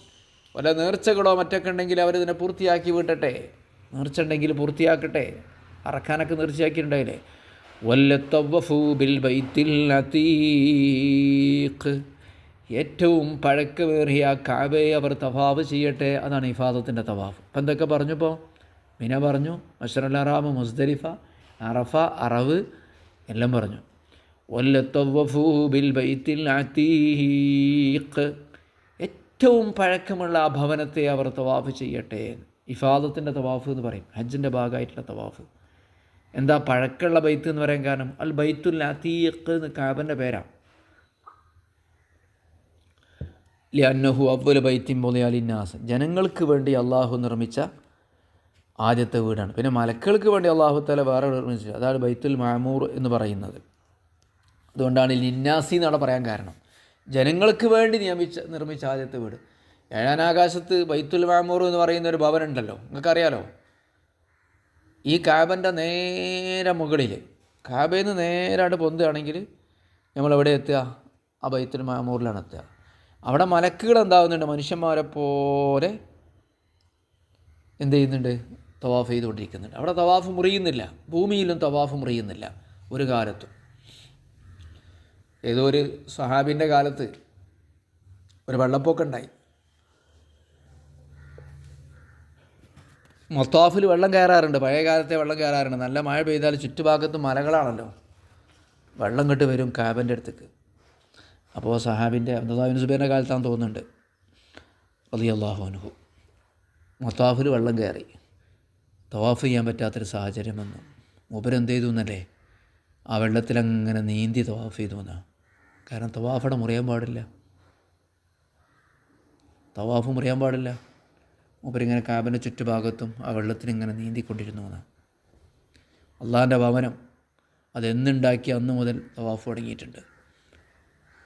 വല്ല നേർച്ചകളോ മറ്റൊക്കെ ഉണ്ടെങ്കിൽ അവരിതിനെ പൂർത്തിയാക്കി വിട്ടട്ടെ നേർച്ച ഉണ്ടെങ്കിൽ പൂർത്തിയാക്കട്ടെ. അറക്കാനൊക്കെ നേർച്ചയാക്കിയിട്ടുണ്ടായില്ലേ? വല്ലത്തവഫൂ ബിൽ ബൈത്തിൽ അതീഖ് ഏറ്റവും പഴക്കമേറിയ കാബയെ അവർ തവാഫ് ചെയ്യട്ടെ അതാണ് ഇഫാദത്തിന്റെ തവാഫ്. അപ്പം എന്തൊക്കെ പറഞ്ഞപ്പോൾ മിന പറഞ്ഞു മഷറലാറാമ് മുസ്ദരിഫ അറഫ അറവ് എല്ലാം പറഞ്ഞു. ബിൽ ബൈത്തിൽ ഏറ്റവും പഴക്കമുള്ള ആ ഭവനത്തെ അവർ തവാഫ് ചെയ്യട്ടെ ഇഫാദത്തിന്റെ തവാഫ് എന്ന് പറയും ഹജ്ജിന്റെ ഭാഗമായിട്ടുള്ള തവാഫ്. എന്താ പഴക്കമുള്ള ബൈത്ത് എന്ന് പറയാൻ കാരണം? അൽ ബൈത്തുൽ അതീഖ് എന്ന് കാബന്റെ പേരാണ്. ലിയന്നഹു അവ്വൽ ബൈത്തിൻ പൊളിയാലിന്നാസ് ജനങ്ങൾക്ക് വേണ്ടി അള്ളാഹു നിർമ്മിച്ച ആദ്യത്തെ വീടാണ്. പിന്നെ മലക്കുകൾക്ക് വേണ്ടി അള്ളാഹു തല വേറെ നിർമ്മിച്ചത് അതാണ് ബൈത്തുൽ മാമൂർ എന്ന് പറയുന്നത്. അതുകൊണ്ടാണ് ലിന്നാസി എന്നാണ് പറയാൻ കാരണം. ജനങ്ങൾക്ക് വേണ്ടി നിയമിച്ച നിർമ്മിച്ച ആദ്യത്തെ വീട്. ഏഴാനാകാശത്ത് ബൈത്തുൽ മാമൂർ എന്ന് പറയുന്ന ഒരു ഭവൻ ഉണ്ടല്ലോ. നിങ്ങൾക്കറിയാലോ? ഈ കാബന്റെ നേരെ മുകളിൽ കാബയിൽ നിന്ന് നേരായിട്ട് പൊന്തുകയാണെങ്കിൽ നമ്മൾ എവിടെ എത്തുക? ആ ബൈത്തുൽ മാമൂറിലാണ് എത്തുക. അവിടെ മലക്കുകൾ എന്താകുന്നുണ്ട് മനുഷ്യന്മാരെ പോലെ എന്ത് ചെയ്യുന്നുണ്ട്? തവാഫ് ചെയ്തുകൊണ്ടിരിക്കുന്നുണ്ട്. അവിടെ തവാഫ് മുറിയുന്നില്ല. ഭൂമിയിലും തവാഫ് മുറിയുന്നില്ല. ഒരു കാലത്തും. ഏതോ ഒരു സഹാബിന്റെ കാലത്ത് ഒരു വെള്ളപ്പൊക്കുണ്ടായി മൊത്താഫിൽ വെള്ളം കയറാറുണ്ട്. പഴയ കാലത്തെ വെള്ളം കയറാറുണ്ട്. നല്ല മഴ പെയ്താൽ ചുറ്റുഭാഗത്ത് മലകളാണല്ലോ. വെള്ളം കെട്ട് വരും കാബന്റെ അടുത്തേക്ക്. അപ്പോൾ സഹാബിന്റെ അബ്ദുല്ലാബിൻ സുബൈറിന്റെ കാലത്താന്ന് തോന്നുന്നുണ്ട്. അലി അള്ളാഹു അനുഹു മൊത്താഫിൽ വെള്ളം കയറി. തവാഫ് ചെയ്യാൻ പറ്റാത്തൊരു സാഹചര്യം വന്നു. മൂപ്പരെന്ത് ചെയ്തു എന്നല്ലേ? ആ വെള്ളത്തിലങ്ങനെ നീന്തി തവാഫ് ചെയ്തു എന്നാണ് കാരണം തവാഫടെ മുറിയാൻ പാടില്ല. തവാഫ് മുറിയാൻ പാടില്ല. മൂപ്പരിങ്ങനെ കാബിന്റെ ചുറ്റുഭാഗത്തും ആ വെള്ളത്തിനിങ്ങനെ നീന്തിക്കൊണ്ടിരുന്നു എന്നാണ് അള്ളാഹിന്റെ ഭവനം അതെന്നുണ്ടാക്കി അന്ന് മുതൽ തവാഫ് തുടങ്ങിയിട്ടുണ്ട്.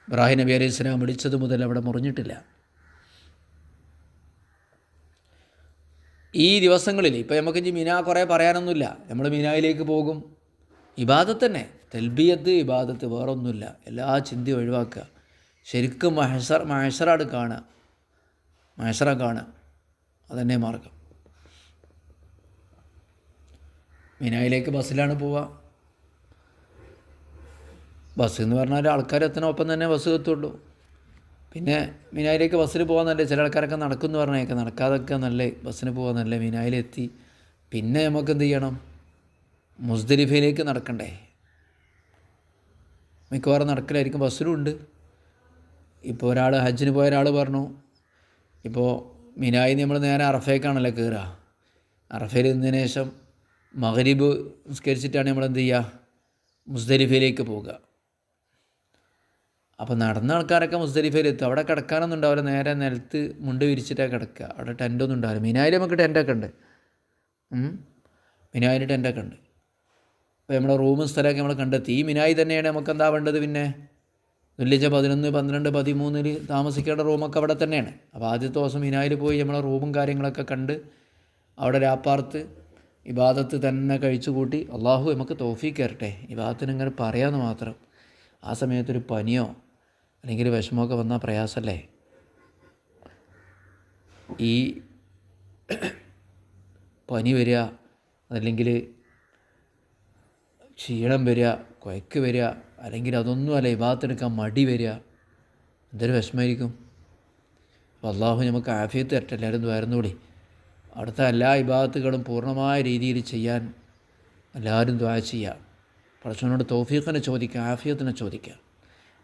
ഇബ്രാഹിം നബി അലൈഹി സ്വലാം വിളിച്ചത് മുതൽ അവിടെ മുറിഞ്ഞിട്ടില്ല. ഈ ദിവസങ്ങളിൽ ഇപ്പോൾ നമുക്ക് ഇനി മിന കുറേ പറയാനൊന്നുമില്ല. നമ്മൾ മിനായിലേക്ക് പോകും. ഇബാദത്ത് തന്നെ. തെൽബിയത്ത് ഇബാദത്ത് വേറൊന്നുമില്ല. എല്ലാ ചിന്തയും ഒഴിവാക്കുക. ശരിക്കും മഹസർ മഹസറാട് കാണുക. മഹസറ കാണുക. അതന്നെ മാർഗം. മിനായിലേക്ക് ബസ്സിലാണ് പോവുക. ബസ് എന്ന് പറഞ്ഞാൽ ആൾക്കാർ എത്തണൊപ്പം തന്നെ ബസ് എത്തുള്ളൂ പിന്നെ മിനായിലേക്ക് ബസ്സിൽ പോകാൻ നല്ല ചില ആൾക്കാരൊക്കെ നടക്കും എന്ന് പറഞ്ഞേക്കാം. നടക്കാതൊക്കെ നല്ല ബസ്സിന് പോകാൻ നല്ല മിനായിലെത്തി. പിന്നെ നമുക്ക് എന്ത് ചെയ്യണം? മുസ്ദലിഫയിലേക്ക് നടക്കണ്ടേ? മിക്കവാറും നടക്കലായിരിക്കും. ബസ്സിലും ഉണ്ട്. ഇപ്പോൾ ഒരാൾ ഹജ്ജിന് പോയ ഒരാൾ പറഞ്ഞു ഇപ്പോൾ മിനായി നമ്മൾ നേരെ അറഫേക്കാണല്ലോ കയറുക. അറഫയിൽ നിന്നതിന് ശേഷം മഹരീബ് നിസ്കരിച്ചിട്ടാണ് നമ്മൾ എന്ത് ചെയ്യുക? മുസ്ദലിഫയിലേക്ക് പോവുക. അപ്പോൾ നടന്ന ആൾക്കാരൊക്കെ മുസ്ദലിഫയിൽ എത്തും. അവിടെ കിടക്കാനൊന്നും ഉണ്ടാവില്ല. നേരെ നിലത്ത് മുണ്ട് വിരിച്ചിട്ടാണ് കിടക്കുക. അവിടെ ടെന്റൊന്നും ഉണ്ടാവില്ല. മിനായിൽ നമുക്ക് ടെന്റൊക്കെ ഉണ്ട്. മിനായിൽ ടെന്റൊക്കെ ഉണ്ട്. അപ്പോൾ നമ്മുടെ റൂമും സ്ഥലമൊക്കെ നമ്മൾ കണ്ടെത്തി. ഈ മിനായി തന്നെയാണ് നമുക്ക് എന്താ വേണ്ടത് പിന്നെ? വെള്ളിച്ച പതിനൊന്ന് പന്ത്രണ്ട് പതിമൂന്നിൽ താമസിക്കേണ്ട റൂമൊക്കെ അവിടെ തന്നെയാണ്. അപ്പോൾ ആദ്യത്തെ ദിവസം മിനായിൽ പോയി നമ്മളെ റൂമും കാര്യങ്ങളൊക്കെ കണ്ട് അവിടെ രാപ്പാർത്ത് ഇബാദത്ത് തന്നെ കഴിച്ചു കൂട്ടി. അള്ളാഹു നമുക്ക് തോഫീക്ക് തരട്ടെ. ഇബാദത്തിന് ഇങ്ങനെ പറയാമെന്ന് മാത്രം. ആ സമയത്തൊരു പനിയോ അല്ലെങ്കിൽ വിഷമമൊക്കെ വന്നാൽ പ്രയാസമല്ലേ? ഈ പനി വരിക അതല്ലെങ്കിൽ ക്ഷീണം വരിക കുഴക്ക് വരിക അല്ലെങ്കിൽ അതൊന്നും അതൊന്നുമല്ല വിഭാഗത്തെടുക്കാൻ മടി വരിക എന്തൊരു വിഷമമായിരിക്കും? അപ്പോൾ അള്ളാഹു നമുക്ക് ആഫിയത്ത് തരട്ടെ എല്ലാവരും വരുന്നുകൂടി അവിടുത്തെ എല്ലാ വിഭാഗത്തുകളും പൂർണമായ രീതിയിൽ ചെയ്യാൻ എല്ലാവരും ദ്വാ ചെയ്യുക. പടച്ചവനോട് തോഫീഖിനെ ചോദിക്കുക ആഫിയത്തിനെ ചോദിക്കുക.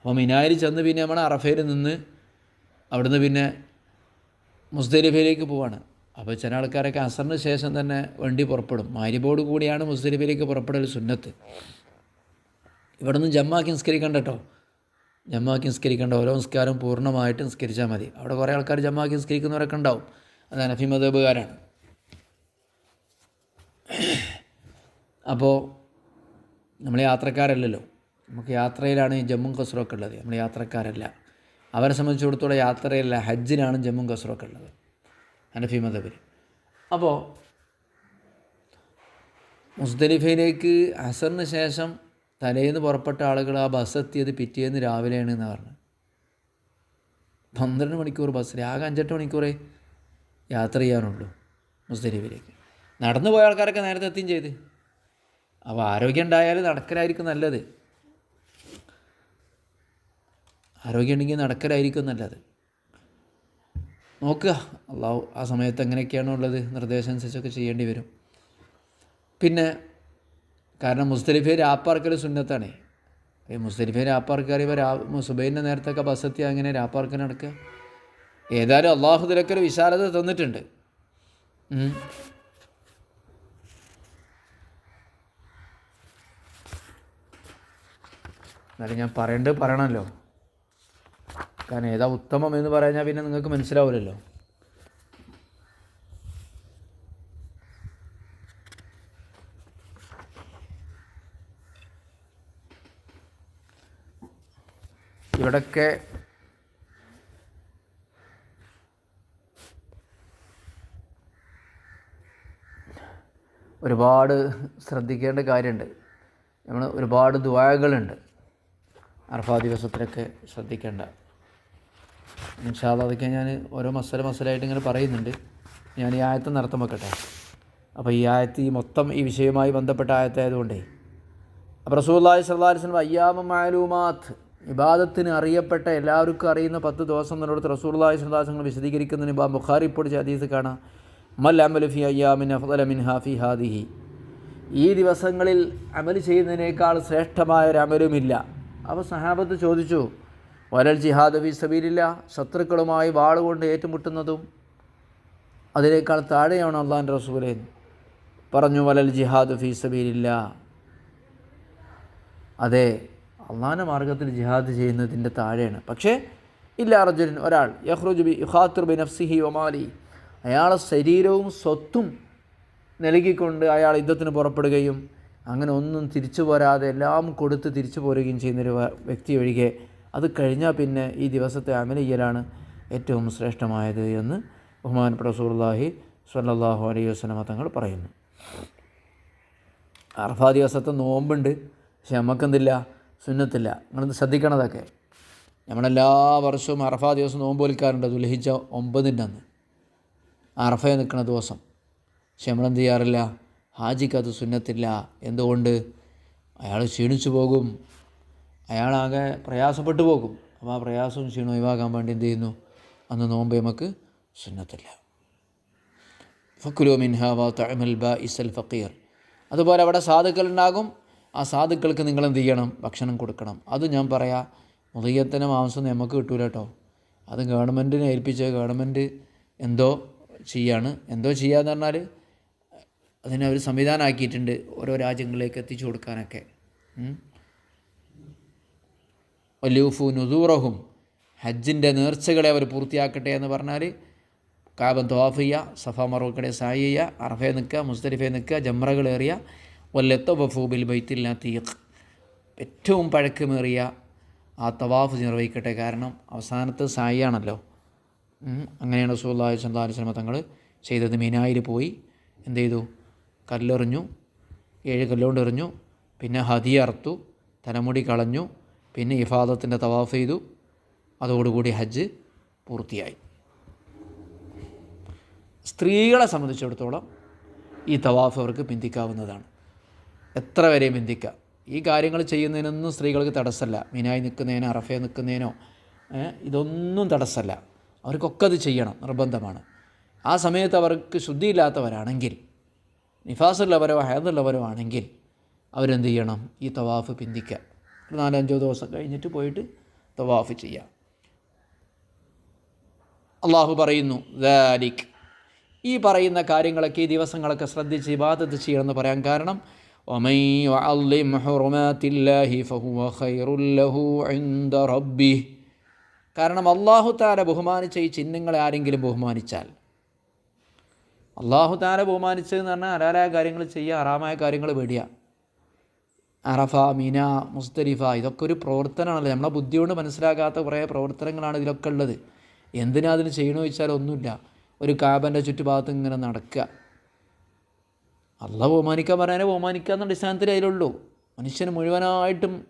അപ്പോൾ മിനായിൽ ചെന്ന് പിന്നെ നമ്മൾ അറഫയിൽ നിന്ന് അവിടുന്ന് പിന്നെ മുസ്ദലിഫയിലേക്ക് പോവാണ്. അപ്പോൾ ചില ആൾക്കാരൊക്കെ അസറിന് ശേഷം തന്നെ വണ്ടി പുറപ്പെടും. മാരിബോട് കൂടിയാണ് മുസ്ദലിഫയിലേക്ക് പുറപ്പെടൽ സുന്നത്ത്. ഇവിടെ നിന്ന് ജമ്മാക്കി നിസ്കരിക്കണ്ട കേട്ടോ. ജമ്മാക്കി നിസ്കരിക്കേണ്ട. ഓരോ നിസ്കാരം പൂർണമായിട്ട് നിസ്കരിച്ചാൽ മതി. അവിടെ കുറേ ആൾക്കാർ ജമ്മാക്കി നിസ്കരിക്കുന്നവരൊക്കെ ഉണ്ടാവും. അത് അനഫി മതബുകാരാണ് അപ്പോൾ നമ്മൾ യാത്രക്കാരല്ലല്ലോ. നമുക്ക് യാത്രയിലാണ് ഈ ജമ്മും കസറൊക്കെ ഉള്ളത്. നമ്മൾ യാത്രക്കാരല്ല. അവരെ സംബന്ധിച്ചിടത്തോളം യാത്രയല്ല ഹജ്ജിനാണ് ജമ്മും കസറൊക്കെ ഉള്ളത്. ഹനഫി മതബിൽ അപ്പോൾ മുസ്ദലിഫയിലേക്ക് അസറിന് ശേഷം തലേന്ന് പുറപ്പെട്ട ആളുകൾ ആ ബസ് എത്തിയത് പിറ്റേന്ന് രാവിലെയാണ് എന്ന് പറഞ്ഞു പന്ത്രണ്ട് മണിക്കൂർ ബസ്സിൽ ആകെ അഞ്ചെട്ട് മണിക്കൂറേ യാത്ര ചെയ്യാനുള്ളൂ മുസ്ദലിഫിലേക്ക് നടന്നു പോയ ആൾക്കാരൊക്കെ നേരത്തെ എത്തുകയും ചെയ്ത്. അപ്പോൾ ആരോഗ്യം ഉണ്ടായാലും നടക്കലായിരിക്കും നല്ലത്. ആരോഗ്യം ഉണ്ടെങ്കിൽ നടക്കലായിരിക്കും നല്ലത്. നോക്കുക. അള്ളാഹു ആ സമയത്ത് എങ്ങനെയൊക്കെയാണോ ഉള്ളത് നിർദ്ദേശം അനുസരിച്ചൊക്കെ ചെയ്യേണ്ടി വരും. പിന്നെ കാരണം മുസ്തലിഫെ രാപ്പാർക്കൽ സുന്നത്താണ്. ഈ മുസ്തലിഫെ രാപ്പാർക്ക് അറിയുമ്പോൾ രാ സുബൈന്റെ നേരത്തൊക്കെ ബസ്സെത്തി അങ്ങനെ രാപ്പാർക്ക് നടക്കുക ഏതായാലും അള്ളാഹു ഇതിലൊക്കെ വിശാലത തന്നിട്ടുണ്ട്. എന്നാലും ഞാൻ പറയേണ്ടത് പറയണമല്ലോ. കാരണം ഏതാ ഉത്തമം എന്ന് പറഞ്ഞാൽ പിന്നെ നിങ്ങൾക്ക് മനസ്സിലാവില്ലല്ലോ. ഇവിടൊക്കെ ഒരുപാട് ശ്രദ്ധിക്കേണ്ട കാര്യമുണ്ട്. നമ്മൾ ഒരുപാട് ദ്വാകളുണ്ട് അർഫാ ദിവസത്തിലൊക്കെ ശ്രദ്ധിക്കേണ്ട. ഇൻഷാല്ല അതൊക്കെ ഞാൻ ഓരോ മസല മസലായിട്ട് ഇങ്ങനെ പറയുന്നുണ്ട്. ഞാൻ ഈ ആയത്ത് നടത്തം വെക്കട്ടെ. അപ്പോൾ ഈ ആയത്ത് ഈ മൊത്തം ഈ വിഷയവുമായി ബന്ധപ്പെട്ട ആയത്തായതുകൊണ്ടേ. അപ്പോൾ റസൂല്ലാഹി വസല്ലം അയ്യാമ മാലൂമാത്ത് ഇബാദത്തിന് അറിയപ്പെട്ട എല്ലാവർക്കും അറിയുന്ന പത്ത് ദിവസം എന്നിടത്ത് റസൂള്ളാഹി വസല്ലം വിശദീകരിക്കുന്നതിന് ബാ ബുഖാരി പൊടിച്ച ഹദീസ് കാണാം. മൽ അമലു ഫി അയ്യാമിൻ അഫ്ദല മിൻ ഹാഫി ഹാദിഹി. ഈ ദിവസങ്ങളിൽ അമൽ ചെയ്യുന്നതിനേക്കാൾ ശ്രേഷ്ഠമായ ഒരു അമലുമില്ല. അപ്പോൾ സഹാബത്ത് ചോദിച്ചു വലൽ ജിഹാദ് ഫി സബീലില്ല ശത്രുക്കളുമായി വാളുകൊണ്ട് ഏറ്റുമുട്ടുന്നതും അതിനേക്കാൾ താഴെയാണ് അള്ളാഹിന്റെ റസൂലെ പറഞ്ഞു വലൽ ജിഹാദ് ഫി സബീലില്ല. അതെ അള്ളാഹിന്റെ മാർഗത്തിൽ ജിഹാദ് ചെയ്യുന്നതിന്റെ താഴെയാണ്. പക്ഷേ ഇല്ല അർജുനൻ ഒരാൾ യഹ്റുജുബി ബി ബി നഫ്സിഹി ഒമാലി അയാളെ ശരീരവും സ്വത്തും നൽകിക്കൊണ്ട് അയാൾ യുദ്ധത്തിന് പുറപ്പെടുകയും അങ്ങനെ ഒന്നും തിരിച്ചു പോരാതെ എല്ലാം കൊടുത്ത് തിരിച്ചു പോരുകയും ചെയ്യുന്നൊരു വ്യക്തി ഒഴികെ അത് കഴിഞ്ഞാൽ പിന്നെ ഈ ദിവസത്തെ ചെയ്യലാണ് ഏറ്റവും ശ്രേഷ്ഠമായത് എന്ന് ബഹുമാനപ്പെട്ട റസൂലുള്ളാഹി സ്വല്ലല്ലാഹു അലൈഹി വസല്ലമ തങ്ങൾ പറയുന്നു. അർഫാ ദിവസത്തെ നോമ്പുണ്ട്. പക്ഷെ നമുക്കെന്തില്ല സുന്നത്തില്ല. നിങ്ങളൊന്ന് ശ്രദ്ധിക്കണതൊക്കെ. നമ്മളെല്ലാ വർഷവും അർഫാ ദിവസം നോമ്പ് വലിക്കാറുണ്ട് ദുൽഹിജ ഒമ്പതിന്റെ അന്ന് അർഫയെ നിൽക്കുന്ന ദിവസം. പക്ഷെ നമ്മളെന്ത് ചെയ്യാറില്ല? ഹാജിക്ക് സുന്നത്തില്ല. എന്തുകൊണ്ട്? അയാൾ ക്ഷീണിച്ചു പോകും. അയാളാകെ പ്രയാസപ്പെട്ടു പോകും. അപ്പോൾ ആ പ്രയാസവും ക്ഷീണവും ഒഴിവാക്കാൻ വേണ്ടി എന്ത് ചെയ്യുന്നു? അന്ന് നോമ്പ് നമുക്ക് സുന്നത്തില്ല. ഫക്കുലോ മിൻഹ വാ തഅമൽ ബാഇസൽ ഫക്കീർ അതുപോലെ അവിടെ സാധുക്കൾ ഉണ്ടാകും. ആ സാധുക്കൾക്ക് നിങ്ങൾ എന്ത് ചെയ്യണം? ഭക്ഷണം കൊടുക്കണം. അത് ഞാൻ പറയാം മുതയ്യത്തിന്റെ മാംസം നമുക്ക് കിട്ടൂല കേട്ടോ അത് ഗവൺമെന്റിനെ ഏൽപ്പിച്ച് ഗവൺമെന്റ് എന്തോ ചെയ്യാണ്. എന്തോ ചെയ്യാന്ന് പറഞ്ഞാൽ അതിനെ അവർ സംവിധാനമാക്കിയിട്ടുണ്ട് ഓരോ രാജ്യങ്ങളിലേക്ക് എത്തിച്ചു കൊടുക്കാനൊക്കെ. വലൂഫു നുദൂറഹും. ഹജ്ജിന്റെ നേർച്ചകളെ അവർ പൂർത്തിയാക്കട്ടെ എന്ന് പറഞ്ഞാൽ കാബൻ തവാഫ് ചെയ്യുക സഫ മറുക്കടെ സായി ചെയ്യുക അറഫെ നിൽക്കുക മുസ്തലിഫെ നിൽക്കുക ജമ്രകൾ ഏറിയ വല്ലത്തവഫു ബിൽ ബൈത്തില്ല തീഖ് ഏറ്റവും പഴക്കമേറിയ ആ തവാഫ് നിർവഹിക്കട്ടെ കാരണം അവസാനത്ത് സായിയാണല്ലോ. അങ്ങനെയാണ് സ്വല്ലല്ലാഹു അലൈഹി വസല്ലം തങ്ങൾ ചെയ്തത്. മീനായിൽ പോയി എന്ത് ചെയ്തു? കല്ലെറിഞ്ഞു ഏഴ് കല്ലുകൊണ്ട് എറിഞ്ഞു പിന്നെ ഹതി അറുത്തു തലമുടി കളഞ്ഞു പിന്നെ ഇഫാദത്തിന്റെ തവാഫ് ചെയ്തു. അതോടുകൂടി ഹജ്ജ് പൂർത്തിയായി. സ്ത്രീകളെ സംബന്ധിച്ചിടത്തോളം ഈ തവാഫ് അവർക്ക് പിന്തിക്കാവുന്നതാണ്. എത്ര വരെ പിന്തിക്കാം? ഈ കാര്യങ്ങൾ ചെയ്യുന്നതിനൊന്നും സ്ത്രീകൾക്ക് തടസ്സമല്ല. മീനായി നിൽക്കുന്നതിനോ അറഫയെ നിൽക്കുന്നതിനോ ഇതൊന്നും തടസ്സമല്ല. അവർക്കൊക്കെ അത് ചെയ്യണം നിർബന്ധമാണ്. ആ സമയത്ത് അവർക്ക് ശുദ്ധിയില്ലാത്തവരാണെങ്കിൽ നിഫാസുള്ളവരോ ഹയതുള്ളവരോ ആണെങ്കിൽ അവരെന്ത് ചെയ്യണം? ഈ തവാഫ് പിന്തിക്കുക ഒരു നാലഞ്ചോ ദിവസം കഴിഞ്ഞിട്ട് പോയിട്ട് തവാഫ് ചെയ്യാം അള്ളാഹു പറയുന്നു ദാലിക് ഈ പറയുന്ന കാര്യങ്ങളൊക്കെ ഈ ദിവസങ്ങളൊക്കെ ശ്രദ്ധിച്ച് ഇബാദത്ത് ചെയ്യണമെന്ന് പറയാൻ കാരണം ومن يعظم حرمات الله فهو خير له عند ربه കാരണം അള്ളാഹു താര ബഹുമാനിച്ച ഈ ചിഹ്നങ്ങളെ ആരെങ്കിലും ബഹുമാനിച്ചാൽ അള്ളാഹു താര ബഹുമാനിച്ചതെന്ന് പറഞ്ഞാൽ ഹലാലായ കാര്യങ്ങൾ ചെയ്യുക ഹറാമായ കാര്യങ്ങൾ വെടിയുക അറഫ മിന മുസ്തരിഫ ഇതൊക്കെ ഒരു പ്രവർത്തനമാണല്ലോ. നമ്മളെ ബുദ്ധി കൊണ്ട് മനസ്സിലാക്കാത്ത കുറേ പ്രവർത്തനങ്ങളാണ് ഇതിലൊക്കെ ഉള്ളത്. എന്തിനാ അതിന് ചെയ്യണമെന്ന് വെച്ചാൽ ഒന്നുമില്ല. ഒരു കാബന്റെ ചുറ്റുഭാഗത്ത് ഇങ്ങനെ നടക്കുക. അള്ള ബഹുമാനിക്കാൻ പറയാനേ ബഹുമാനിക്കുക എന്ന അടിസ്ഥാനത്തിൽ അതിലുള്ളൂ. മനുഷ്യന് മുഴുവനായിട്ടും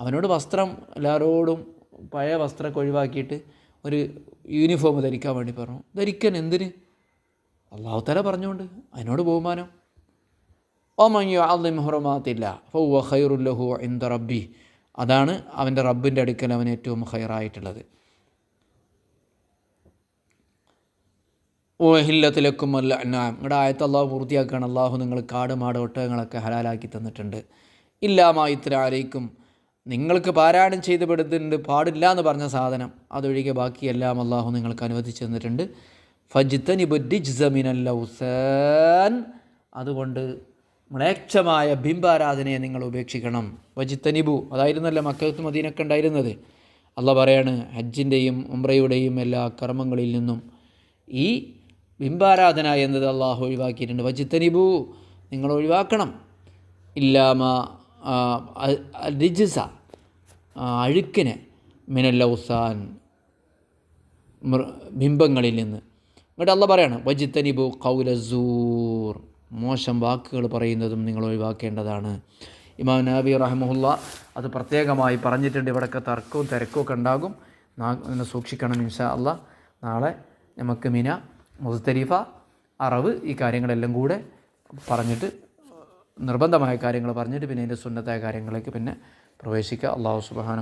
അവനോട് വസ്ത്രം എല്ലാവരോടും പഴയ വസ്ത്രമൊക്കെ ഒഴിവാക്കിയിട്ട് ഒരു യൂണിഫോം ധരിക്കാൻ വേണ്ടി പറഞ്ഞു. ധരിക്കാൻ എന്തിന്? അള്ളാഹുത്തല പറഞ്ഞുകൊണ്ട്. അതിനോട് ബഹുമാനം. ഓമയ്യോ അള്ളിം ഹുറമാത്തില്ല ഫൗവ ഖൈറുല്ലഹു ഇന്ദ റബ്ബി അതാണ് അവന്റെ റബ്ബിന്റെ അടുക്കൽ അവൻ ഏറ്റവും ഹൈറായിട്ടുള്ളത് ഓ ഹില്ലത്തിലേക്കും അല്ല നിങ്ങളുടെ ആയത്ത് അള്ളാഹു പൂർത്തിയാക്കുകയാണ്. അള്ളാഹു നിങ്ങൾ കാട് മാട് ഒട്ടകങ്ങളൊക്കെ ഹലാലാക്കി തന്നിട്ടുണ്ട്. ഇല്ലാമായിത്ര ആരേക്കും നിങ്ങൾക്ക് പാരായണം ചെയ്ത് പെടുത്തുന്നുണ്ട് പാടില്ല എന്ന് പറഞ്ഞ സാധനം അതൊഴികെ ബാക്കിയെല്ലാം അള്ളാഹു നിങ്ങൾക്ക് അനുവദിച്ചു തന്നിട്ടുണ്ട്. ഫജിത്തനി ഹുസേൻ അതുകൊണ്ട് മ്ലേച്ഛമായ ബിംബാരാധനയെ നിങ്ങൾ ഉപേക്ഷിക്കണം. വജിത്തനിബു അതായിരുന്നല്ലോ മക്കത്ത് മദീനൊക്കെ ഉണ്ടായിരുന്നത്? അല്ല പറയാണ് ഹജ്ജിന്റെയും ഉംറയുടെയും എല്ലാ കർമ്മങ്ങളിൽ നിന്നും ഈ ബിംബാരാധന എന്നത് അള്ളാഹു ഒഴിവാക്കിയിട്ടുണ്ട്. വജിത്തനിബു നിങ്ങൾ ഒഴിവാക്കണം. ഇല്ലാമ റിജിസ അഴുക്കിനെ മിനല്ലൗസാൻ ബിംബങ്ങളിൽ നിന്ന്. എന്നിട്ട് അല്ല പറയാണ് വജിത്തനിബു കൗലസൂർ മോശം വാക്കുകൾ പറയുന്നതും നിങ്ങൾ ഒഴിവാക്കേണ്ടതാണ്. ഇമാം നബി റഹമുല്ല അത് പ്രത്യേകമായി പറഞ്ഞിട്ടുണ്ട്. ഇവിടെയൊക്കെ തർക്കവും തിരക്കുമൊക്കെ ഉണ്ടാകും. നാ- അതിനെ സൂക്ഷിക്കണം ഇൻഷാ അല്ല. നാളെ നമുക്ക് മിന മുസ്തരീഫ അറവ് ഈ കാര്യങ്ങളെല്ലാം കൂടെ പറഞ്ഞിട്ട് നിർബന്ധമായ കാര്യങ്ങൾ പറഞ്ഞിട്ട് പിന്നെ അതിന്റെ സുന്നത്തായ കാര്യങ്ങളിലേക്ക് പിന്നെ പ്രവേശിക്കുക. അള്ളാഹു സുബാന